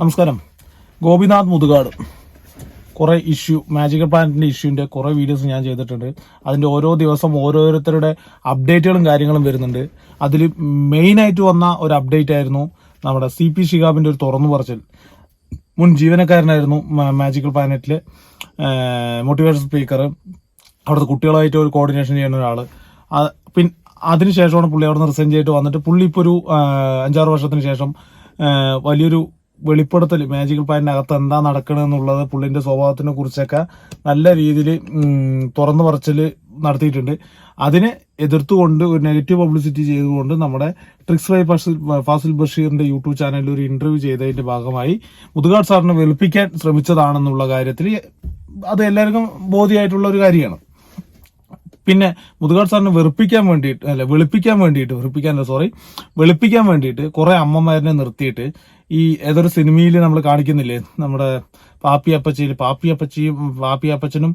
നമസ്കാരം. ഗോപിനാഥ് മുതുകാട്. കുറേ issue magical പ്ലാനറ്റിന്റെ ഇഷ്യൂന്റെ കുറേ വീഡിയോസ് ഞാൻ ചെയ്തിട്ടുണ്ട്. അതിന്റെ ഓരോ ദിവസം ഓരോരുത്തരുടെ അപ്ഡേറ്റുകളും കാര്യങ്ങളും വരുന്നുണ്ട്. അതിൽ മെയിൻ ആയിട്ട് വന്ന ഒരു അപ്ഡേറ്റ് ആയിരുന്നു നമ്മുടെ സി പി ഷിഹാബിന്റെ ഒരു തുറന്നു പറച്ചിൽ. മുൻ ജീവനക്കാരനായിരുന്നു മാജിക്കൽ പ്ലാനറ്റിലെ മോട്ടിവേഷൻ സ്പീക്കർ അവിടുത്തെ കുട്ടികളായിട്ട് ഒരു കോർഡിനേഷൻ ചെയ്യുന്ന ഒരാൾ. പിന്നെ അതിനുശേഷമാണ് പുള്ളി അവിടെ നിന്ന് റിസൈൻ ചെയ്തിട്ട് വന്നിട്ട് പുള്ളി ഇപ്പോൾ ഒരു അഞ്ചാറ് വർഷത്തിന് ശേഷം വലിയൊരു വെളിപ്പെടുത്തൽ മാജിക്കൽ പ്ലാനിന്റെ അകത്ത് എന്താ നടക്കണമെന്നുള്ളത് പുള്ളിന്റെ സ്വഭാവത്തിനെ കുറിച്ചൊക്കെ നല്ല രീതിയിൽ തുറന്നു പറച്ചിൽ നടത്തിയിട്ടുണ്ട്. അതിനെ എതിർത്തുകൊണ്ട് ഒരു നെഗറ്റീവ് പബ്ലിസിറ്റി ചെയ്തുകൊണ്ട് നമ്മുടെ ട്രിക്സ് ബൈ ഫാസിൽ ഫാസിൽ ബഷീറിന്റെ യൂട്യൂബ് ചാനലിൽ ഒരു ഇന്റർവ്യൂ ചെയ്തതിന്റെ ഭാഗമായി മുതുകാട് സാറിനെ വെളുപ്പിക്കാൻ ശ്രമിച്ചതാണെന്നുള്ള കാര്യത്തിൽ അത് എല്ലാവർക്കും ബോധ്യമായിട്ടുള്ള ഒരു കാര്യമാണ്. പിന്നെ മുതുകാട് സാറിനെ വെറുപ്പിക്കാൻ വേണ്ടിയിട്ട് അല്ല വെളുപ്പിക്കാൻ വേണ്ടിയിട്ട് വെറുപ്പിക്കാൻ സോറി വെളുപ്പിക്കാൻ വേണ്ടിയിട്ട് കുറെ അമ്മമാരെ നിർത്തിയിട്ട് ഈ ഏതൊരു സിനിമയിൽ നമ്മൾ കാണിക്കുന്നില്ലേ? നമ്മുടെ പാപ്പി അപ്പച്ചിയിൽ പാപ്പി അപ്പച്ചിയും പാപ്പി അപ്പച്ചനും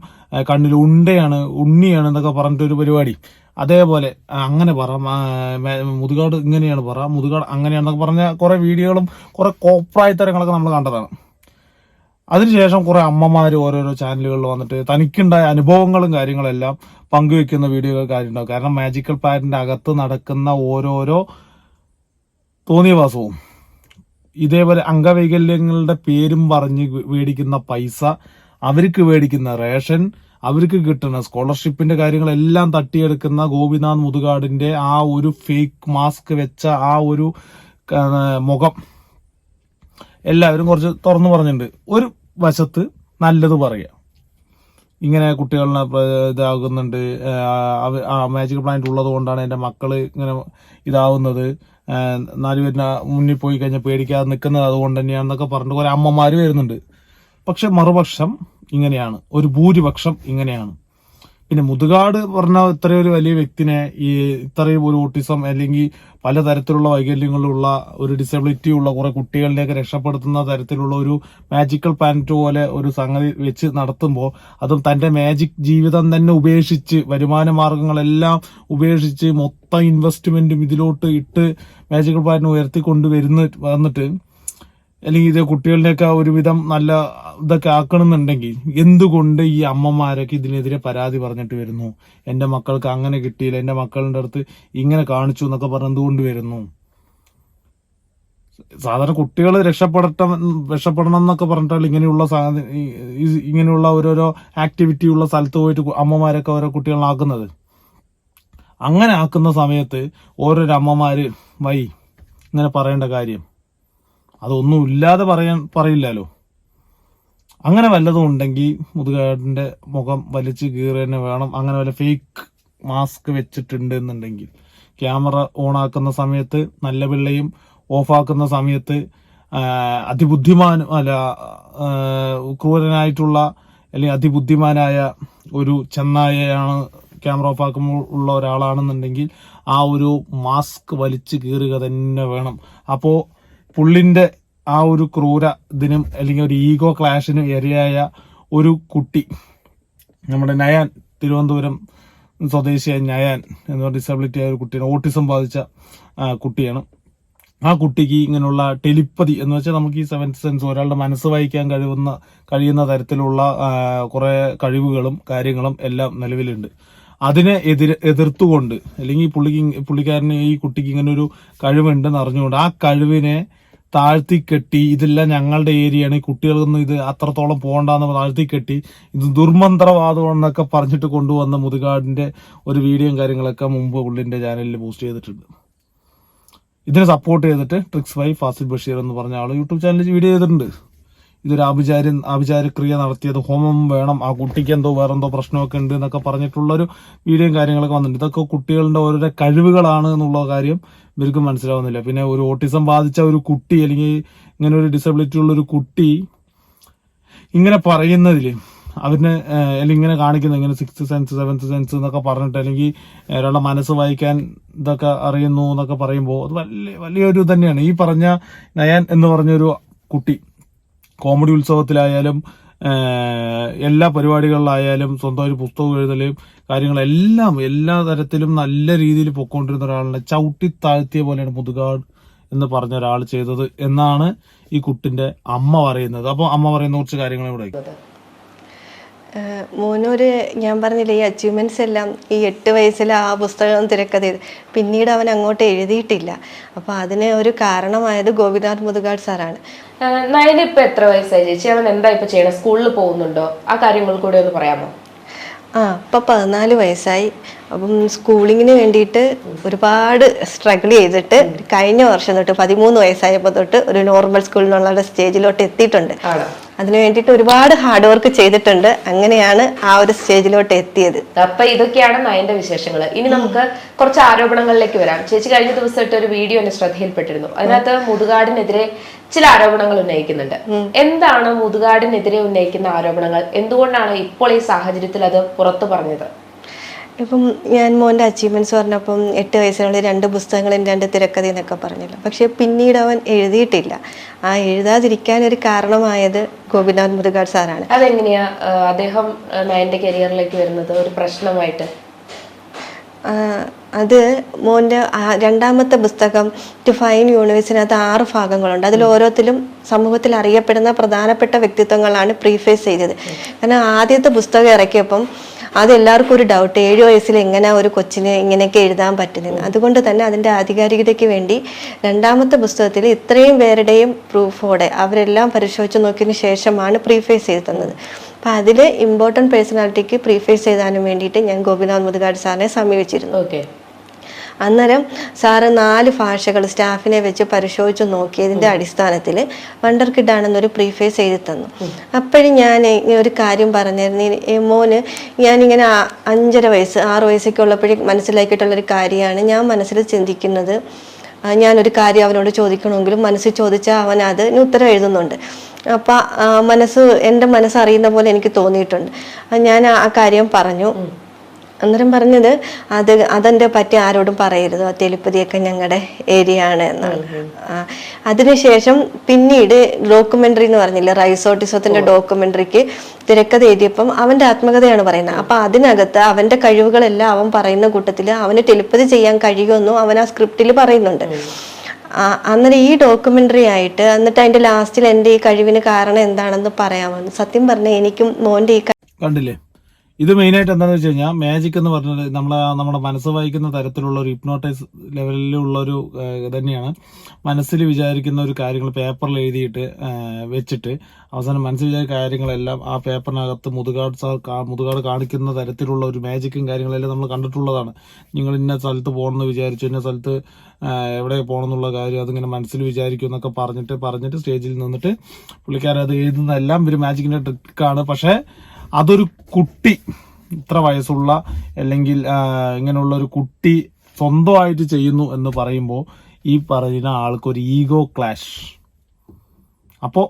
കണ്ണിൽ ഉണ്ടയാണ് ഉണ്ണിയാണ് എന്നൊക്കെ പറഞ്ഞിട്ടൊരു പരിപാടി. അതേപോലെ അങ്ങനെ പറ മുതുകാട് ഇങ്ങനെയാണ് പറ മുതുകാട് അങ്ങനെയാണെന്നൊക്കെ പറഞ്ഞ കുറെ വീഡിയോകളും കുറെ കോപ്രായത്തരങ്ങളൊക്കെ നമ്മൾ കണ്ടതാണ്. അതിനുശേഷം കുറെ അമ്മമാർ ഓരോരോ ചാനലുകളിൽ വന്നിട്ട് തനിക്കുണ്ടായ അനുഭവങ്ങളും കാര്യങ്ങളെല്ലാം പങ്കുവെക്കുന്ന വീഡിയോ കാര്യമുണ്ടാവും കാരണം മാജിക്കൽ പാറ്റിന്റെ അകത്ത് നടക്കുന്ന ഓരോരോ തോന്നിയവാസവും. ഇതേപോലെ അംഗവൈകല്യങ്ങളുടെ പേരും പറഞ്ഞ് മേടിക്കുന്ന പൈസ അവർക്ക് മേടിക്കുന്ന റേഷൻ അവർക്ക് കിട്ടുന്ന സ്കോളർഷിപ്പിന്റെ കാര്യങ്ങളെല്ലാം തട്ടിയെടുക്കുന്ന ഗോപിനാഥ് മുതുകാടിന്റെ ആ ഒരു ഫേക്ക് മാസ്ക് വെച്ച ആ ഒരു മുഖം എല്ലാവരും കുറച്ച് തുറന്നു പറഞ്ഞിട്ടുണ്ട്. ഒരു വശത്ത് നല്ലത് പറയാം. ഇങ്ങനെ കുട്ടികളെ ഇതാകുന്നുണ്ട്. മാജിക് പ്ലാന്റ് ഉള്ളത് കൊണ്ടാണ് എന്റെ മക്കൾ ഇങ്ങനെ ഇതാവുന്നത്. നാല് പേരിന് മുന്നിൽ പോയി കഴിഞ്ഞാൽ പേടിക്കാതെ നിൽക്കുന്നത് അതുകൊണ്ട് തന്നെയാണെന്നൊക്കെ പറഞ്ഞിട്ട് കുറെ അമ്മമാർ വരുന്നുണ്ട്. പക്ഷെ മറുപക്ഷം ഇങ്ങനെയാണ്. ഒരു ഭൂരിപക്ഷം ഇങ്ങനെയാണ്. പിന്നെ മുതുകാട് പറഞ്ഞ ഇത്രയും ഒരു വലിയ വ്യക്തിനെ ഈ ഇത്രയും ഒരു ഓട്ടിസം അല്ലെങ്കിൽ പലതരത്തിലുള്ള വൈകല്യങ്ങളുള്ള ഒരു ഡിസബിലിറ്റി ഉള്ള കുറെ കുട്ടികളിലേക്ക് രക്ഷപ്പെടുത്തുന്ന തരത്തിലുള്ള ഒരു മാജിക്കൽ പ്ലാനറ്റ് പോലെ ഒരു സംഗതി വെച്ച് നടത്തുമ്പോൾ അതും തന്റെ മാജിക് ജീവിതം തന്നെ ഉപേക്ഷിച്ച് വരുമാന മാർഗങ്ങളെല്ലാം ഉപേക്ഷിച്ച് മൊത്തം ഇൻവെസ്റ്റ്മെന്റും ഇതിലോട്ട് ഇട്ട് മാജിക്കൽ പ്ലാനറ്റ് ഉയർത്തിക്കൊണ്ട് വരുന്ന വന്നിട്ട് അല്ലെങ്കിൽ ഇത് കുട്ടികളുടെയൊക്കെ ഒരുവിധം നല്ല ഇതൊക്കെ ആക്കണമെന്നുണ്ടെങ്കിൽ എന്തുകൊണ്ട് ഈ അമ്മമാരൊക്കെ ഇതിനെതിരെ പരാതി പറഞ്ഞിട്ട് വരുന്നു? എന്റെ മക്കൾക്ക് അങ്ങനെ കിട്ടിയില്ല എന്റെ മക്കളുടെ അടുത്ത് ഇങ്ങനെ കാണിച്ചു എന്നൊക്കെ പറഞ്ഞ് എന്തുകൊണ്ട് വരുന്നു? സാധാരണ കുട്ടികൾ രക്ഷപ്പെടട്ട രക്ഷപ്പെടണം എന്നൊക്കെ പറഞ്ഞിട്ടാൽ ഇങ്ങനെയുള്ള ഇങ്ങനെയുള്ള ഓരോരോ ആക്ടിവിറ്റി ഉള്ള സ്ഥലത്ത് പോയിട്ട് അമ്മമാരൊക്കെ ഓരോ കുട്ടികളാക്കുന്നത് അങ്ങനെ ആക്കുന്ന സമയത്ത് ഓരോരോ അമ്മമാര് വൈ ഇങ്ങനെ പറയേണ്ട കാര്യം. അതൊന്നും ഇല്ലാതെ പറയാൻ പറയില്ലല്ലോ. അങ്ങനെ വല്ലതും ഉണ്ടെങ്കിൽ മുതുകാടിന്റെ മുഖം വലിച്ചു കീറി തന്നെ വേണം. അങ്ങനെ വല്ല ഫേക്ക് മാസ്ക് വെച്ചിട്ടുണ്ട് എന്നുണ്ടെങ്കിൽ. ക്യാമറ ഓണാക്കുന്ന സമയത്ത് നല്ല പിള്ളയും ഓഫാക്കുന്ന സമയത്ത് അതിബുദ്ധിമാനും അല്ല ക്രൂരനായിട്ടുള്ള അല്ലെങ്കിൽ അതിബുദ്ധിമാനായ ഒരു ചെന്നായയാണ് ക്യാമറ ഓഫ് ആക്കുമ്പോൾ ഉള്ള ഒരാളാണെന്നുണ്ടെങ്കിൽ ആ ഒരു മാസ്ക് വലിച്ചു കീറുക തന്നെ വേണം. അപ്പോ പുള്ളിന്റെ ആ ഒരു ക്രൂര ഇതിനും അല്ലെങ്കിൽ ഒരു ഈഗോ ക്ലാഷിനും ഇരയായ ഒരു കുട്ടി നമ്മുടെ നയാൻ തിരുവനന്തപുരം സ്വദേശിയായ നയാൻ എന്ന ഡിസബിലിറ്റി ആയ ഒരു കുട്ടിയാണ് ഓട്ടിസം ബാധിച്ച കുട്ടിയാണ്. ആ കുട്ടിക്ക് ഇങ്ങനെയുള്ള ടെലിപ്പതി എന്ന് വെച്ചാൽ നമുക്ക് ഈ സെവൻത് സെൻസ് ഒരാളുടെ മനസ്സ് വായിക്കാൻ കഴിയുന്ന കഴിയുന്ന തരത്തിലുള്ള കുറേ കഴിവുകളും കാര്യങ്ങളും എല്ലാം നിലവിലുണ്ട്. അതിനെ എതിർ എതിർത്തുകൊണ്ട് അല്ലെങ്കിൽ പുള്ളിക്ക് പുള്ളിക്കാരന് ഈ കുട്ടിക്ക് ഇങ്ങനൊരു കഴിവുണ്ടെന്ന് അറിഞ്ഞുകൊണ്ട് ആ കഴിവിനെ താഴ്ത്തി കെട്ടി ഇതെല്ലാം ഞങ്ങളുടെ ഏരിയയാണ് ഈ കുട്ടികൾക്കൊന്നും ഇത് അത്രത്തോളം പോകണ്ടെന്ന് താഴ്ത്തി കെട്ടി ഇത് ദുർമന്ത്രവാദം എന്നൊക്കെ പറഞ്ഞിട്ട് കൊണ്ടുവന്ന മുതുകാടിന്റെ ഒരു വീഡിയോയും കാര്യങ്ങളൊക്കെ മുമ്പ് പുള്ളിന്റെ ചാനലിൽ പോസ്റ്റ് ചെയ്തിട്ടുണ്ട്. ഇതിനെ സപ്പോർട്ട് ചെയ്തിട്ട് ട്രിക്സ് വൈ ഫാസിൽ ബഷീർ എന്ന് പറഞ്ഞ ആൾ യൂട്യൂബ് ചാനലിൽ വീഡിയോ ചെയ്തിട്ടുണ്ട്. ഇതൊരു ആഭിചാര്യ ആഭിചാരക്രിയ നടത്തിയത് ഹോമം വേണം ആ കുട്ടിക്ക് എന്തോ വേറെന്തോ പ്രശ്നമൊക്കെ ഉണ്ട് എന്നൊക്കെ പറഞ്ഞിട്ടുള്ളൊരു വീഡിയോയും കാര്യങ്ങളൊക്കെ വന്നിട്ടുണ്ട്. ഇതൊക്കെ കുട്ടികളുടെ ഓരോരോ കഴിവുകളാണ് എന്നുള്ള കാര്യം ഇവർക്കും മനസ്സിലാവുന്നില്ല. പിന്നെ ഒരു ഓട്ടിസം ബാധിച്ച ഒരു കുട്ടി അല്ലെങ്കിൽ ഇങ്ങനെ ഒരു ഡിസബിലിറ്റി ഉള്ള ഒരു കുട്ടി ഇങ്ങനെ പറയുന്നതിൽ അവരിന് അല്ലെങ്കിൽ ഇങ്ങനെ കാണിക്കുന്നത് ഇങ്ങനെ സിക്സ് സെൻസ് സെവൻത് സെൻസ് എന്നൊക്കെ പറഞ്ഞിട്ട് അല്ലെങ്കിൽ ഒരാളുടെ മനസ്സ് വായിക്കാൻ ഇതൊക്കെ അറിയുന്നു എന്നൊക്കെ പറയുമ്പോൾ അത് വലിയ വലിയൊരു തന്നെയാണ് ഈ പറഞ്ഞ നയൻ എന്ന് പറഞ്ഞൊരു കുട്ടി കോമഡി ഉത്സവത്തിലായാലും എല്ലാ പരിപാടികളിലായാലും സ്വന്തം ഒരു പുസ്തകം എഴുതലും കാര്യങ്ങളെല്ലാം എല്ലാ തരത്തിലും നല്ല രീതിയിൽ പൊക്കോണ്ടിരുന്ന ഒരാളിനെ ചവിട്ടി താഴ്ത്തിയ പോലെയാണ് മുതുകാട് എന്ന് പറഞ്ഞ ഒരാൾ ചെയ്തത് എന്നാണ് ഈ കുട്ടിന്റെ അമ്മ പറയുന്നത്. അപ്പോൾ അമ്മ പറയുന്ന കുറച്ച് കാര്യങ്ങൾ ഇവിടെ മോനൊരു ഞാൻ പറഞ്ഞില്ലേ ഈ അച്ചീവ്മെന്റ്സ് എല്ലാം ഈ എട്ട് വയസ്സിൽ ആ പുസ്തകം തിരക്കഥ ചെയ്ത് പിന്നീട് അവൻ അങ്ങോട്ട് എഴുതിയിട്ടില്ല. അപ്പോൾ അതിന് ഒരു കാരണമായത് ഗോപിനാഥ് മുതുകാട് സാറാണ്. നയനിപ്പോൾ എത്ര വയസ്സായി ചേച്ചി? അവൻ എന്താ ഇപ്പൊ ചെയ്യണം? സ്കൂളിൽ പോകുന്നുണ്ടോ? ആ കാര്യങ്ങൾ കൂടെ ഒന്ന് പറയാമോ? ആ ഇപ്പം പതിനാല് വയസ്സായി. അപ്പം സ്കൂളിങ്ങിന് വേണ്ടിയിട്ട് ഒരുപാട് സ്ട്രഗിൾ ചെയ്തിട്ട് കഴിഞ്ഞ വർഷം തൊട്ട് പതിമൂന്ന് വയസ്സായപ്പോൾ തൊട്ട് ഒരു നോർമൽ സ്കൂളിനുള്ള നിന്നുള്ള സ്റ്റേജിലോട്ട് എത്തിയിട്ടുണ്ട്. അതിനു വേണ്ടിയിട്ട് ഒരുപാട് ഹാർഡ് വർക്ക് ചെയ്തിട്ടുണ്ട്. അങ്ങനെയാണ് ആ ഒരു സ്റ്റേജിലോട്ട് എത്തിയത്. അപ്പൊ ഇതൊക്കെയാണ് നയന്റെ വിശേഷങ്ങൾ ഇനി നമുക്ക് കുറച്ച് ആരോപണങ്ങളിലേക്ക് വരാം. ചേച്ചി കഴിഞ്ഞ ദിവസം ഇട്ട ഒരു വീഡിയോ എന്നെ ശ്രദ്ധയിൽപ്പെട്ടിരുന്നു. അതിനകത്ത് മുതുകാടിനെതിരെ ചില ആരോപണങ്ങൾ ഉന്നയിക്കുന്നുണ്ട്. എന്താണ് മുതുകാടിനെതിരെ ഉന്നയിക്കുന്ന ആരോപണങ്ങൾ? എന്തുകൊണ്ടാണ് ഇപ്പോൾ ഈ സാഹചര്യത്തിൽ അത് പുറത്തു പറഞ്ഞത്? ഇപ്പം ഞാൻ മോന്റെ അച്ചീവ്മെന്റ്സ് പറഞ്ഞപ്പം എട്ട് വയസ്സിനുള്ളിൽ രണ്ട് പുസ്തകങ്ങളും രണ്ട് തിരക്കഥ എന്നൊക്കെ പറഞ്ഞല്ലോ. പക്ഷേ പിന്നീട് അവൻ എഴുതിയിട്ടില്ല. ആ എഴുതാതിരിക്കാൻ ഒരു കാരണമായത് ഗോപിനാഥ് മുരുകാട് സാറാണ്. അതെങ്ങനെയാ? അദ്ദേഹം ആ, കരിയറിലേക്ക് വരുന്നത് ഒരു പ്രശ്നമായിട്ട്? അത് മോന്റെ രണ്ടാമത്തെ പുസ്തകം ടു ഫൈൻ യൂണിവേഴ്സിനകത്ത് ആറ് ഭാഗങ്ങളുണ്ട്. അതിൽ ഓരോത്തിലും സമൂഹത്തിൽ അറിയപ്പെടുന്ന പ്രധാനപ്പെട്ട വ്യക്തിത്വങ്ങളാണ് പ്രീഫേസ് ചെയ്തത്. കാരണം ആദ്യത്തെ പുസ്തകം ഇറക്കിയപ്പം അത് എല്ലാവർക്കും ഒരു ഡൗട്ട് ഏഴ് വയസ്സിൽ എങ്ങനെ ഒരു കൊച്ചിന് ഇങ്ങനെയൊക്കെ എഴുതാൻ പറ്റുന്നത്? അതുകൊണ്ട് തന്നെ അതിന്റെ ആധികാരികതയ്ക്ക് വേണ്ടി രണ്ടാമത്തെ പുസ്തകത്തിൽ ഇത്രയും പേരുടെയും പ്രൂഫോടെ അവരെല്ലാം പരിശോധിച്ച് നോക്കിയതിന് ശേഷമാണ് പ്രീഫേസ് ചെയ്ത് തന്നത്. അപ്പം അതിൽ ഇമ്പോർട്ടന്റ് പേഴ്സണാലിറ്റിക്ക് പ്രീഫേസ് ചെയ്താനും വേണ്ടിയിട്ട് ഞാൻ ഗോപിനാഥ് മുതുകാട് സാറിനെ സമീപിച്ചിരുന്നു. ഓക്കെ അന്നേരം സാറ് നാല് ഭാഷകൾ സ്റ്റാഫിനെ വെച്ച് പരിശോധിച്ച് നോക്കിയതിന്റെ അടിസ്ഥാനത്തിൽ വണ്ടർ കിഡ് ആണെന്നൊരു പ്രീഫേസ് എഴുതി തന്നു അപ്പോഴും ഞാൻ ഒരു കാര്യം ഈ മോന് ഞാനിങ്ങനെ അഞ്ചര വയസ്സ് ആറ് വയസ്സൊക്കെ ഉള്ളപ്പോഴും മനസ്സിലാക്കിയിട്ടുള്ളൊരു കാര്യമാണ്. ഞാൻ മനസ്സിൽ ചിന്തിക്കുന്നത് ഞാനൊരു കാര്യം അവനോട് ചോദിക്കണമെങ്കിലും മനസ്സിൽ ചോദിച്ചാൽ അവൻ അതിന് ഉത്തരം എഴുതുന്നുണ്ട്. അപ്പം മനസ്സ് എന്റെ മനസ്സറിയുന്ന പോലെ എനിക്ക് തോന്നിയിട്ടുണ്ട്. ഞാൻ ആ കാര്യം പറഞ്ഞു. അന്നേരം പറഞ്ഞത് അത് അതെന്റെ പറ്റി ആരോടും പറയരുത്. ആ തെളിപ്പതിയൊക്കെ ഞങ്ങളുടെ ഏരിയ ആണ് എന്നാണ് അതിനുശേഷം പിന്നീട് ഡോക്യുമെന്ററി എന്ന് പറഞ്ഞില്ല റൈസോട്ടിസത്തിന്റെ ഡോക്യുമെന്ററിക്ക് തിരക്കഥ എഴുതിയപ്പം അവന്റെ ആത്മകഥയാണ് പറയുന്നത്. അപ്പൊ അതിനകത്ത് അവന്റെ കഴിവുകളെല്ലാം അവൻ പറയുന്ന കൂട്ടത്തിൽ അവന് ടെലിപ്പതി ചെയ്യാൻ കഴിയുമെന്നും അവൻ ആ സ്ക്രിപ്റ്റിൽ പറയുന്നുണ്ട്. ആ, അന്നേരം ഈ ഡോക്യുമെന്ററി ആയിട്ട് എന്നിട്ട് അതിന്റെ ലാസ്റ്റിൽ എന്റെ ഈ കഴിവിന് കാരണം എന്താണെന്ന് പറയാമെന്ന് സത്യം പറഞ്ഞാൽ എനിക്കും മോന്റെ ഈ കണ്ടില്ലേ? ഇത് മെയിനായിട്ട് എന്താണെന്ന് വെച്ച് കഴിഞ്ഞാൽ മാജിക് എന്ന് പറഞ്ഞത് നമ്മൾ നമ്മുടെ മനസ്സ് വായിക്കുന്ന തരത്തിലുള്ള ഒരു ഹിപ്നോട്ടൈസ് ലെവലിലുള്ള ഒരു തന്നെയാണ്. മനസ്സിൽ വിചാരിക്കുന്ന ഒരു കാര്യങ്ങൾ പേപ്പറിൽ എഴുതിയിട്ട് വെച്ചിട്ട് അവസാനം മനസ്സിൽ വിചാരിക്കുന്ന കാര്യങ്ങളെല്ലാം ആ പേപ്പറിനകത്ത് മുതുകാട് മുതുകാട് കാണിക്കുന്ന തരത്തിലുള്ള ഒരു മാജിക്കും കാര്യങ്ങളെല്ലാം നമ്മൾ കണ്ടിട്ടുള്ളതാണ്. നിങ്ങൾ ഇന്ന സ്ഥലത്ത് പോകണമെന്ന് വിചാരിച്ചു ഇന്ന സ്ഥലത്ത് എവിടെ പോകണം എന്നുള്ള കാര്യം അതിങ്ങനെ മനസ്സിൽ വിചാരിക്കും എന്നൊക്കെ പറഞ്ഞിട്ട് പറഞ്ഞിട്ട് സ്റ്റേജിൽ നിന്നിട്ട് പുള്ളിക്കാരത് എഴുതുന്നതെല്ലാം ഒരു മാജിക്കിന്റെ ട്രിക്കാണ് പക്ഷേ അതൊരു കുട്ടി ഇത്ര വയസ്സുള്ള അല്ലെങ്കിൽ ഇങ്ങനെയുള്ള ഒരു കുട്ടി സ്വന്തമായിട്ട് ചെയ്യുന്നു എന്ന് പറയുമ്പോൾ ഈ പറയുന്ന ആൾക്കൊരു ഈഗോ ക്ലാഷ്. അപ്പോൾ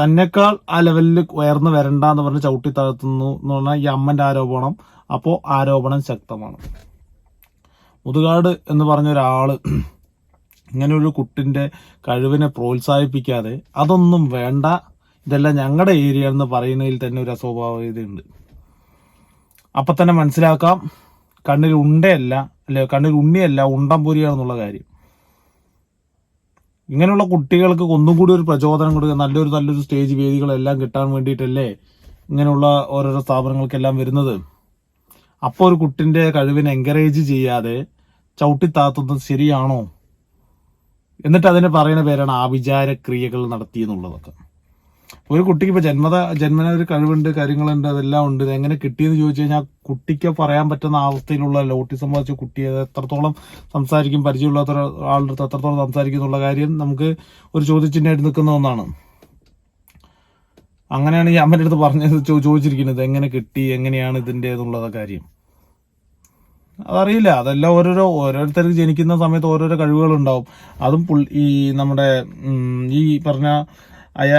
തന്നെക്കാൾ ആ ലെവലിൽ ഉയർന്നു വരണ്ട എന്ന് പറഞ്ഞ് ചവിട്ടി താഴ്ത്തുന്നു എന്ന് പറഞ്ഞാൽ ഈ അമ്മന്റെ ആരോപണം. അപ്പോൾ ആരോപണം ശക്തമാണ്. മുതുകാട് എന്ന് പറഞ്ഞ ഒരാൾ ഇങ്ങനെ ഒരു കുട്ടിന്റെ കഴിവിനെ പ്രോത്സാഹിപ്പിക്കാതെ അതൊന്നും വേണ്ട ഇതെല്ലാം ഞങ്ങളുടെ ഏരിയ എന്ന് പറയുന്നതിൽ തന്നെ ഒരു അസ്വാഭാവികതയുണ്ട്. അപ്പം തന്നെ മനസ്സിലാക്കാം കണ്ണിൽ ഉണ്ടയല്ല അല്ലെ കണ്ണിൽ ഉണ്ണിയല്ല ഉണ്ടംപൊരിയാണെന്നുള്ള കാര്യം. ഇങ്ങനെയുള്ള കുട്ടികൾക്ക് ഒന്നും കൂടി ഒരു പ്രചോദനം കൊടുക്കുക നല്ലൊരു നല്ലൊരു സ്റ്റേജ് വേദികളെല്ലാം കിട്ടാൻ വേണ്ടിയിട്ടല്ലേ ഇങ്ങനെയുള്ള ഓരോരോ സ്ഥാപനങ്ങൾക്കെല്ലാം വരുന്നത്. അപ്പോൾ ഒരു കുട്ടിന്റെ കഴിവിനെ എൻകറേജ് ചെയ്യാതെ ചവിട്ടിത്താത്തുന്നത് ശരിയാണോ? എന്നിട്ട് അതിന് പറയുന്ന പേരാണ് ആഭിചാര ക്രിയകൾ നടത്തി ഒരു കുട്ടിക്ക് ഇപ്പൊ ജന്മത ജന്മന ഒരു കഴിവുണ്ട് കാര്യങ്ങളുണ്ട് അതെല്ലാം ഉണ്ട്. എങ്ങനെ കിട്ടിയെന്ന് ചോദിച്ചു കഴിഞ്ഞാൽ കുട്ടിക്ക് പറയാൻ പറ്റുന്ന അവസ്ഥയിലുള്ള ഓട്ടിസം ബാധിച്ച കുട്ടി എത്രത്തോളം സംസാരിക്കും പരിചയമില്ലാത്ത ഒരാളുടെ അടുത്ത് എത്രത്തോളം സംസാരിക്കുന്നുള്ള കാര്യം നമുക്ക് ഒരു ചോദ്യചിഹ്നമായിട്ട് നിൽക്കുന്ന ഒന്നാണ്. അങ്ങനെയാണ് ഈ അമ്മന്റെ അടുത്ത് പറഞ്ഞത് ചോദിച്ചിരിക്കുന്നത് എങ്ങനെ കിട്ടി എങ്ങനെയാണ് ഇതിന്റെ എന്നുള്ള കാര്യം. അതറിയില്ല അതെല്ലാം ഓരോരോ ഓരോരുത്തർക്ക് ജനിക്കുന്ന സമയത്ത് ഓരോരോ കഴിവുകൾ ഉണ്ടാവും അതും ഈ നമ്മുടെ ഈ പറഞ്ഞ അയ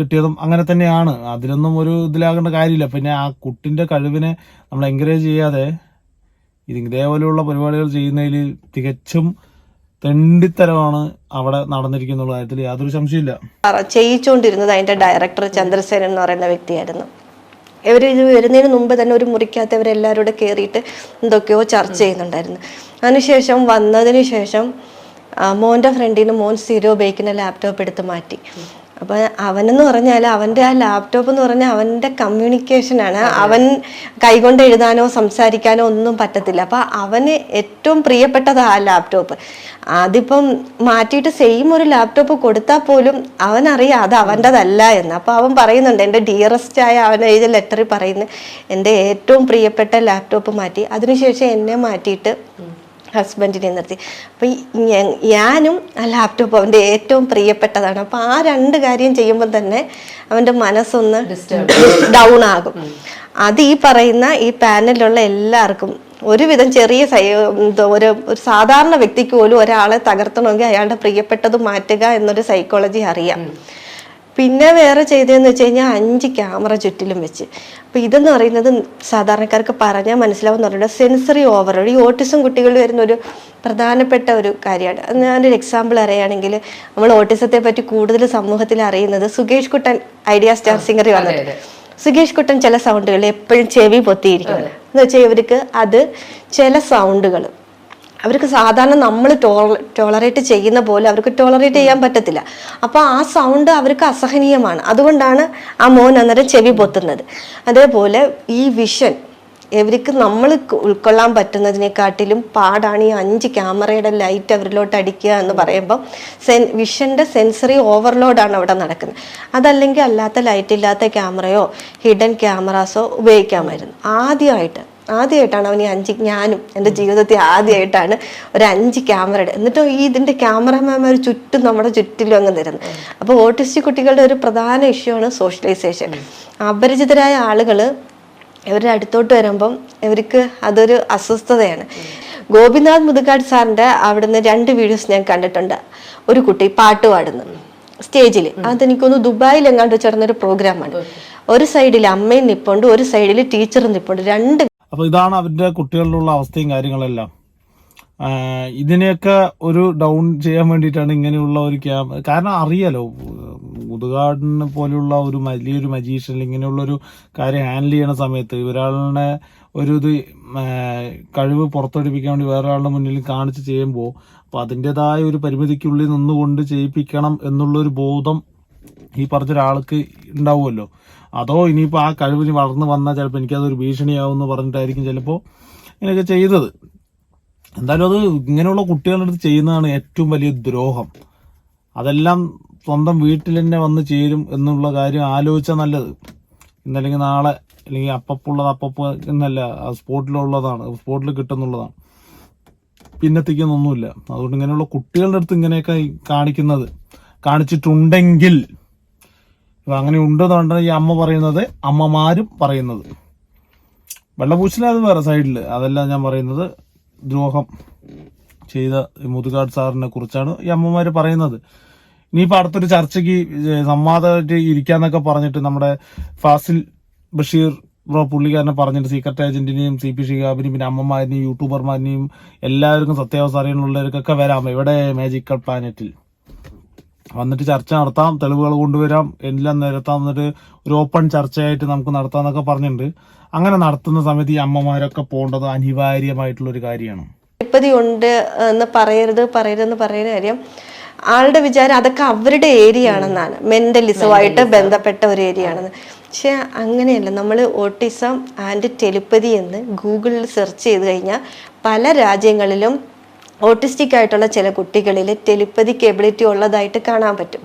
കിട്ടിയതും അങ്ങനെ തന്നെയാണ്. അതിനൊന്നും ഒരു ഇതിലാകേണ്ട കാര്യമില്ല. പിന്നെ ആ കുട്ടിന്റെ കഴിവിനെ നമ്മൾ എൻകറേജ് ചെയ്യാതെ ഇത് ഇതേപോലെയുള്ള പരിപാടികൾ ചെയ്യുന്നതിൽ തികച്ചും തെണ്ടിത്തരമാണ് അവിടെ നടന്നിരിക്കുന്ന കാര്യത്തിൽ യാതൊരു സംശയമില്ല ചെയ്യിച്ചുകൊണ്ടിരുന്നത് അതിന്റെ ഡയറക്ടർ ചന്ദ്രസേനൻ എന്ന് പറയുന്ന വ്യക്തിയായിരുന്നു. ഇവർ ഇത് വരുന്നതിന് മുമ്പ് തന്നെ ഒരു മുറിക്കകത്ത് കൂടെ കയറിയിട്ട് എന്തൊക്കെയോ ചർച്ച ചെയ്യുന്നുണ്ടായിരുന്നു. അതിനുശേഷം വന്നതിന് ശേഷം മോന്റെ ഫ്രണ്ടിന് മോൻ സ്ഥിരം ഉപയോഗിക്കുന്ന ലാപ്ടോപ്പ് എടുത്ത് മാറ്റി. അപ്പൊ അവനെന്ന് പറഞ്ഞാൽ അവന്റെ ആ ലാപ്ടോപ്പ് എന്ന് പറഞ്ഞാൽ അവന്റെ കമ്മ്യൂണിക്കേഷനാണ് അവൻ കൈകൊണ്ട് എഴുതാനോ സംസാരിക്കാനോ ഒന്നും പറ്റത്തില്ല. അപ്പൊ അവന് ഏറ്റവും പ്രിയപ്പെട്ടത് ആ ലാപ്ടോപ്പ് അതിപ്പം മാറ്റിയിട്ട് സെയിം ഒരു ലാപ്ടോപ്പ് കൊടുത്താൽ പോലും അവനറിയാം അത് അവന്റെതല്ല എന്ന്. അപ്പൊ അവൻ പറയുന്നുണ്ട് എന്റെ ഡിയറസ്റ്റ് ആയ അവൻ എഴുതിയ ലെറ്ററിൽ പറയുന്നത് എന്റെ ഏറ്റവും പ്രിയപ്പെട്ട ലാപ്ടോപ്പ് മാറ്റി. അതിനുശേഷം എന്നെ മാറ്റിയിട്ട് ഹസ്ബൻഡിനെ നിർത്തി. അപ്പം ഞാനും ആ ലാപ്ടോപ്പ് അവന്റെ ഏറ്റവും പ്രിയപ്പെട്ടതാണ്. അപ്പം ആ രണ്ട് കാര്യം ചെയ്യുമ്പോൾ തന്നെ അവന്റെ മനസ്സൊന്ന് ഡൗൺ ആകും. അത് ഈ പറയുന്ന ഈ പാനലിലുള്ള എല്ലാവർക്കും ഒരുവിധം ചെറിയ സൈ ഒരു ഒരു സാധാരണ വ്യക്തിക്ക് പോലും ഒരാളെ തകർത്തണമെങ്കിൽ അയാളുടെ പ്രിയപ്പെട്ടത് മാറ്റുക എന്നൊരു സൈക്കോളജി അറിയാം. പിന്നെ വേറെ ചെയ്തതെന്ന് വെച്ച് കഴിഞ്ഞാൽ അഞ്ച് ക്യാമറ ചുറ്റിലും വെച്ച്. അപ്പൊ ഇതെന്ന് പറയുന്നത് സാധാരണക്കാർക്ക് പറഞ്ഞാൽ മനസ്സിലാവുന്ന പറയുന്നത് സെൻസറി ഓവർ ഈ ഓട്ടിസം കുട്ടികളിൽ വരുന്ന ഒരു പ്രധാനപ്പെട്ട ഒരു കാര്യമാണ്. ഞാനൊരു എക്സാമ്പിൾ അറിയുകയാണെങ്കിൽ നമ്മൾ ഓട്ടിസത്തെ പറ്റി കൂടുതൽ സമൂഹത്തിൽ അറിയുന്നത് സുഗേഷ് കുട്ടൻ ഐഡിയ സ്റ്റാർ സിംഗറിൽ വന്നിട്ട് സുഗേഷ് കുട്ടൻ ചില സൗണ്ടുകൾ എപ്പോഴും ചെവി പൊത്തിയിരിക്കുന്നത് എന്ന് വെച്ചാൽ ഇവർക്ക് അത് ചില സൗണ്ടുകൾ അവർക്ക് സാധാരണ നമ്മൾ ടോളറേറ്റ് ചെയ്യുന്ന പോലെ അവർക്ക് ടോളറേറ്റ് ചെയ്യാൻ പറ്റത്തില്ല. അപ്പോൾ ആ സൗണ്ട് അവർക്ക് അസഹനീയമാണ്. അതുകൊണ്ടാണ് ആ മോൻ അന്നേരം ചെവി പൊത്തുന്നത്. അതേപോലെ ഈ വിഷൻ ഇവർക്ക് നമ്മൾ ഉൾക്കൊള്ളാൻ പറ്റുന്നതിനെക്കാട്ടിലും പാടാണ് ഈ അഞ്ച് ക്യാമറയുടെ ലൈറ്റ് അവരിലോട്ട് അടിക്കുക എന്ന് പറയുമ്പോൾ സെൻ വിഷന്റെ സെൻസറി ഓവർലോഡാണ് അവിടെ നടക്കുന്നത്. അതല്ലെങ്കിൽ അല്ലാത്ത ലൈറ്റ് ഇല്ലാത്ത ക്യാമറയോ ഹിഡൻ ക്യാമറാസോ ഉപയോഗിക്കാമായിരുന്നു. ആദ്യമായിട്ട് ആദ്യമായിട്ടാണ് അവൻ ഈ അഞ്ച് ഞാനും എന്റെ ജീവിതത്തിൽ ആദ്യമായിട്ടാണ് ഒരു അഞ്ച് ക്യാമറയുടെ എന്നിട്ട് ഈ ഇതിന്റെ ക്യാമറമാൻമാർ ചുറ്റും നമ്മുടെ ചുറ്റിലും അങ്ങ് തരുന്നത് അപ്പോൾ ഓട്ടിസ്റ്റിക് കുട്ടികളുടെ ഒരു പ്രധാന ഇഷ്യൂ ആണ് സോഷ്യലൈസേഷൻ അപരിചിതരായ ആളുകൾ ഇവരുടെ അടുത്തോട്ട് വരുമ്പം ഇവർക്ക് അതൊരു അസ്വസ്ഥതയാണ്. ഗോപിനാഥ് മുതുകാട് സാറിന്റെ അവിടുന്ന് രണ്ട് വീഡിയോസ് ഞാൻ കണ്ടിട്ടുണ്ട്. ഒരു കുട്ടി പാട്ട് പാടുന്നു. സ്റ്റേജിൽ അതെനിക്കൊന്ന് ദുബായിൽ എങ്ങാണ്ട് ചേർന്നൊരു പ്രോഗ്രാമാണ് ഒരു സൈഡിൽ അമ്മയും നിപ്പുണ്ട് ഒരു സൈഡിൽ ടീച്ചറും നിപ്പുണ്ട്. രണ്ട് അപ്പൊ ഇതാണ് അവരുടെ കുട്ടികളിലുള്ള അവസ്ഥയും കാര്യങ്ങളെല്ലാം. ഇതിനെയൊക്കെ ഒരു ഡൗൺ ചെയ്യാൻ വേണ്ടിയിട്ടാണ് ഇങ്ങനെയുള്ള ഒരു ക്യാമ കാരണം അറിയാലോ മുതുകാടിനെ പോലെയുള്ള ഒരു വലിയൊരു മജീഷ്യൻ ഇങ്ങനെയുള്ളൊരു കാര്യം ഹാൻഡിൽ ചെയ്യണ സമയത്ത് ഒരാളുടെ ഒരു ഇത് കഴിവ് പുറത്തെടുപ്പിക്കാൻ വേണ്ടി വേറെ ആളുടെ മുന്നിൽ കാണിച്ച് ചെയ്യുമ്പോൾ അപ്പോൾ അതിന്റെതായ ഒരു പരിമിതിക്കുള്ളിൽ നിന്നുകൊണ്ട് ചെയ്യിപ്പിക്കണം എന്നുള്ളൊരു ബോധം ഈ പറഞ്ഞ ഒരാൾക്ക് ഉണ്ടാവുമല്ലോ. അതോ ഇനിയിപ്പോൾ ആ കഴിവിന് വളർന്നു വന്നാൽ ചിലപ്പോൾ എനിക്കതൊരു ഭീഷണിയാവും എന്ന് പറഞ്ഞിട്ടായിരിക്കും ചിലപ്പോൾ ഇങ്ങനെയൊക്കെ ചെയ്തത്. എന്തായാലും അത് ഇങ്ങനെയുള്ള കുട്ടികളുടെ അടുത്ത് ചെയ്യുന്നതാണ് ഏറ്റവും വലിയ ദ്രോഹം. അതെല്ലാം സ്വന്തം വീട്ടിൽ തന്നെ വന്ന് ചേരും എന്നുള്ള കാര്യം ആലോചിച്ചാൽ നല്ലത്. ഇന്നല്ലെങ്കിൽ നാളെ അല്ലെങ്കിൽ അപ്പപ്പുള്ളത് അപ്പപ്പ എന്നല്ല സ്പോട്ടിലുള്ളതാണ് സ്പോട്ടിൽ കിട്ടുന്നുള്ളതാണ്. പിന്നത്തേക്കൊന്നൊന്നുമില്ല അതുകൊണ്ട് ഇങ്ങനെയുള്ള കുട്ടികളുടെ അടുത്ത് ഇങ്ങനെയൊക്കെ കാണിക്കുന്നത് കാണിച്ചിട്ടുണ്ടെങ്കിൽ ഇപ്പൊ അങ്ങനെ ഉണ്ടെന്നാണ് ഈ അമ്മ പറയുന്നത്. അമ്മമാരും പറയുന്നത്. വെള്ളപൂച്ചില അത് വേറെ സൈഡിൽ അതെല്ലാം ഞാൻ പറയുന്നത് ദ്രോഹം ചെയ്ത മുതുകാട് സാറിനെ കുറിച്ചാണ് ഈ അമ്മമാര് പറയുന്നത്. ഇനിയിപ്പോ അടുത്തൊരു ചർച്ചയ്ക്ക് സംവാദമായിട്ട് ഇരിക്കാന്നൊക്കെ പറഞ്ഞിട്ട് നമ്മുടെ ഫാസിൽ ബഷീർ ബ്രോ പുള്ളിക്കാരനെ പറഞ്ഞിട്ട് സീക്രട്ട് ഏജന്റിനെയും സി പി ഷിഹാബിനെയും പിന്നെ അമ്മമാരിനെയും യൂട്യൂബർമാരിനെയും എല്ലാവർക്കും സത്യാവസ്ഥ അറിയാനുള്ളവർക്കൊക്കെ വരാം. ഇവിടെ മാജിക്കൽ പ്ലാനറ്റിൽ വന്നിട്ട് ചർച്ച നടത്താം തെളിവുകൾ കൊണ്ടുവരാം. എല്ലാം നിരത്താം എന്നിട്ട് ഒരു ഓപ്പൺ ചർച്ചയായിട്ട് നമുക്ക് നടത്താന്നൊക്കെ പറഞ്ഞിട്ടുണ്ട്. അങ്ങനെ നടത്തുന്ന സമയത്ത് ഈ അമ്മമാരൊക്കെ പോകേണ്ടത് അനിവാര്യമായിട്ടുള്ള ഒരു കാര്യമാണ് ഉണ്ട് എന്ന് പറയരുത് പറയരുതെന്ന് പറയുന്ന കാര്യം ആളുടെ വിചാരം അതൊക്കെ അവരുടെ ഏരിയ ആണെന്നാണ് മെന്റലിസമായിട്ട് ബന്ധപ്പെട്ട ഒരു ഏരിയ ആണെന്ന് പക്ഷെ അങ്ങനെയല്ല. നമ്മൾ ഓട്ടിസം ആൻഡ് ടെലിപ്പതി എന്ന് ഗൂഗിളിൽ സെർച്ച് ചെയ്ത് കഴിഞ്ഞാൽ പല രാജ്യങ്ങളിലും ഓട്ടിസ്റ്റിക് ആയിട്ടുള്ള ചില കുട്ടികളിൽ ടെലിപ്പതിക്ക് എബിലിറ്റി ഉള്ളതായിട്ട് കാണാൻ പറ്റും.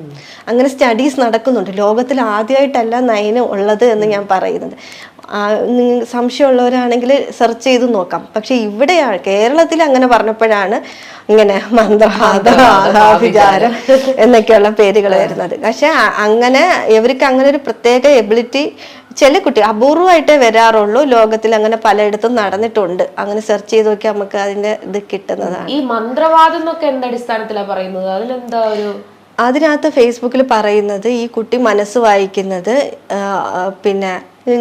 അങ്ങനെ സ്റ്റഡീസ് നടക്കുന്നുണ്ട്. ലോകത്തിൽ ആദ്യമായിട്ടല്ല നയന് ഉള്ളത് എന്ന് ഞാൻ പറയുന്നത്. സംശയമുള്ളവരാണെങ്കിൽ സെർച്ച് ചെയ്ത് നോക്കാം. പക്ഷെ ഇവിടെയാണ് കേരളത്തിൽ അങ്ങനെ പറഞ്ഞപ്പോഴാണ് ഇങ്ങനെ മന്ത്രവാദം ആഹാവിചാരം എന്നൊക്കെയുള്ള പേരുകൾ വരുന്നത്. പക്ഷെ അങ്ങനെ ഇവർക്ക് അങ്ങനെ ഒരു പ്രത്യേക എബിലിറ്റി ചില കുട്ടി അപൂർവമായിട്ടേ വരാറുള്ളൂ. ലോകത്തിൽ അങ്ങനെ പലയിടത്തും നടന്നിട്ടുണ്ട്. അങ്ങനെ സെർച്ച് ചെയ്ത് നോക്കിയാൽ നമുക്ക് അതിന്റെ ഇത് കിട്ടുന്നതാണ്. ഈ മന്ത്രവാദം എന്നൊക്കെ എന്ത് അടിസ്ഥാനത്തിലാ പറയുന്നത്? അതിലെന്താ ഒരു അതിനകത്ത് ഫേസ്ബുക്കിൽ പറയുന്നത് ഈ കുട്ടി മനസ്സ് വായിക്കുന്നത് പിന്നെ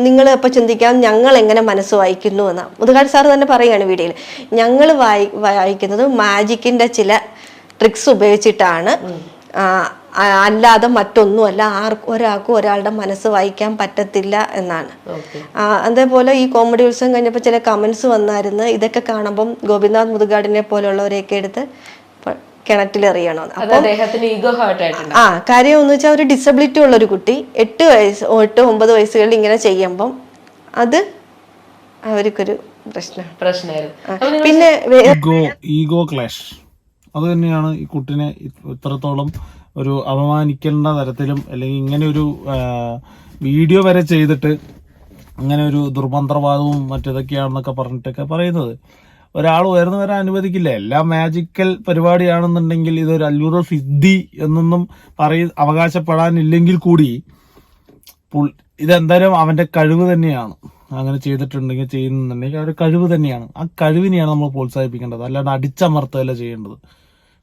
നിങ്ങൾ അപ്പോൾ ചിന്തിക്കാം ഞങ്ങൾ എങ്ങനെ മനസ്സ് വായിക്കുന്നു എന്ന്. മുതുകാട് സാർ തന്നെ പറയുകയാണ് വീഡിയോയിൽ. ഞങ്ങൾ വായി വായിക്കുന്നത് മാജിക്കിന്റെ ചില ട്രിക്സ് ഉപയോഗിച്ചിട്ടാണ്. അല്ലാതെ മറ്റൊന്നുമല്ല ആർക്കും ഒരാൾക്കും ഒരാളുടെ മനസ്സ് വായിക്കാൻ പറ്റത്തില്ല എന്നാണ്. അതേപോലെ ഈ കോമഡി ഉത്സവം കഴിഞ്ഞപ്പോൾ ചില കമന്റ്സ് വന്നായിരുന്നു. ഇതൊക്കെ കാണുമ്പം ഗോപിനാഥ് മുതുകാടിനെ പോലുള്ളവരെയൊക്കെ എടുത്ത് ആയിട്ടുണ്ട്. ആ കാര്യം എന്ന് വെച്ചാൽ ഒരു ഡിസബിലിറ്റി ഉള്ള ഒരു കുട്ടി എട്ട് വയസ്സ് എട്ട് ഒമ്പത് വയസ്സുകളിൽ ഇങ്ങനെ ചെയ്യുമ്പം അത് അവർക്കൊരു പ്രശ്ന പ്രശ്നമായിരുന്നു. പിന്നെ ഈഗോ ക്ലാഷ് അത് തന്നെയാണ് ഈ കുട്ടിനെ ഇത്രത്തോളം ഒരു അപമാനിക്കേണ്ട തരത്തിലും അല്ലെങ്കിൽ ഇങ്ങനെ ഒരു വീഡിയോ വരെ ചെയ്തിട്ട് അങ്ങനെ ഒരു ദുർമന്ത്രവാദവും മറ്റേതൊക്കെയാണെന്നൊക്കെ പറഞ്ഞിട്ടൊക്കെ പറയുന്നത്. ഒരാൾ ഉയർന്നു വരാൻ അനുവദിക്കില്ല. എല്ലാ മാജിക്കൽ പരിപാടിയാണെന്നുണ്ടെങ്കിൽ ഇതൊരു അത്ഭുത സിദ്ധി എന്നൊന്നും പറയ അവകാശപ്പെടാനില്ലെങ്കിൽ കൂടി ഇതെന്തായാലും അവന്റെ കഴിവ് തന്നെയാണ്. അങ്ങനെ ചെയ്തിട്ടുണ്ടെങ്കിൽ ചെയ്യുന്നുണ്ടെങ്കിൽ അവരുടെ കഴിവ് തന്നെയാണ്. ആ കഴിവിനെയാണ് നമ്മൾ പ്രോത്സാഹിപ്പിക്കേണ്ടത്. അല്ലാണ്ട് അടിച്ചമർത്തുകയല്ല ചെയ്യേണ്ടത്.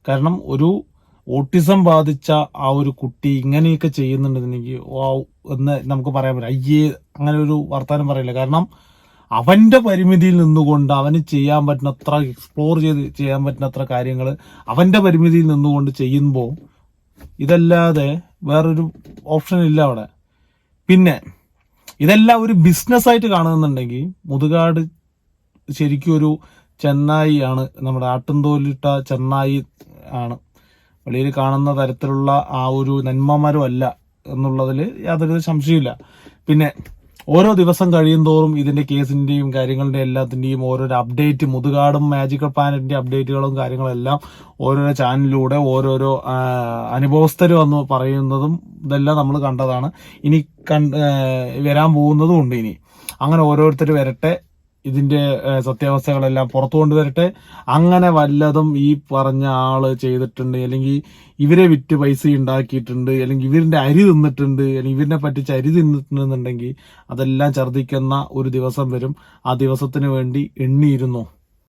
കാരണം ഒരു ഓട്ടിസം ബാധിച്ച ആ ഒരു കുട്ടി ഇങ്ങനെയൊക്കെ ചെയ്യുന്നുണ്ടെന്നുണ്ടെങ്കിൽ വാവ് എന്ന് നമുക്ക് പറയാൻ പറ്റില്ല. അയ്യേ അങ്ങനെ ഒരു വർത്താനം പറയില്ല. കാരണം അവന്റെ പരിമിതിയിൽ നിന്നുകൊണ്ട് അവന് ചെയ്യാൻ പറ്റുന്നത്ര എക്സ്പ്ലോർ ചെയ്ത് ചെയ്യാൻ പറ്റുന്നത്ര കാര്യങ്ങൾ അവന്റെ പരിമിതിയിൽ നിന്നുകൊണ്ട് ചെയ്യുമ്പോൾ ഇതല്ലാതെ വേറൊരു ഓപ്ഷൻ ഇല്ല അവിടെ. പിന്നെ ഇതെല്ലാം ഒരു ബിസിനസ്സായിട്ട് കാണുന്നുണ്ടെങ്കിൽ മുതുകാട് ശരിക്കും ഒരു ചെന്നായി ആണ്. നമ്മുടെ ആട്ടുംതോലിട്ട ചെന്നായി ആണ്. വെളിയിൽ കാണുന്ന തരത്തിലുള്ള ആ ഒരു നന്മമരമല്ല എന്നുള്ളതിൽ യാതൊരു സംശയമില്ല പിന്നെ ഓരോ ദിവസം കഴിയും തോറും ഇതിന്റെ കേസിന്റെയും കാര്യങ്ങളുടെ എല്ലാത്തിന്റെയും ഓരോരോ അപ്ഡേറ്റ് മുതുകാടും മാജിക്കൽ പ്ലാനറ്റിന്റെ അപ്ഡേറ്റുകളും കാര്യങ്ങളും എല്ലാം ഓരോരോ ചാനലിലൂടെ ഓരോരോ അനുഭവസ്ഥര് വന്ന് പറയുന്നതും ഇതെല്ലാം നമ്മൾ കണ്ടതാണ്. ഇനി കണ്ട് വരാൻ പോകുന്നതും ഉണ്ട് ഇനി. അങ്ങനെ ഓരോരുത്തർ വരട്ടെ. ഇതിന്റെ സത്യാവസ്ഥകളെല്ലാം പുറത്തു കൊണ്ടുവരട്ടെ. അങ്ങനെ വല്ലതും ഈ പറഞ്ഞ ആൾ ചെയ്തിട്ടുണ്ട് അല്ലെങ്കിൽ ഇവരെ വിറ്റ് പൈസ ഉണ്ടാക്കിയിട്ടുണ്ട് അല്ലെങ്കിൽ ഇവരിന്റെ അരി തിന്നിട്ടുണ്ട് അല്ലെങ്കിൽ ഇവരിനെ പറ്റിച്ച് അരി തിന്നിട്ടുണ്ടെന്നുണ്ടെങ്കിൽ അതെല്ലാം ഛർദ്ദിക്കുന്ന ഒരു ദിവസം വരും. ആ ദിവസത്തിന് വേണ്ടി എണ്ണിയിരുന്നു.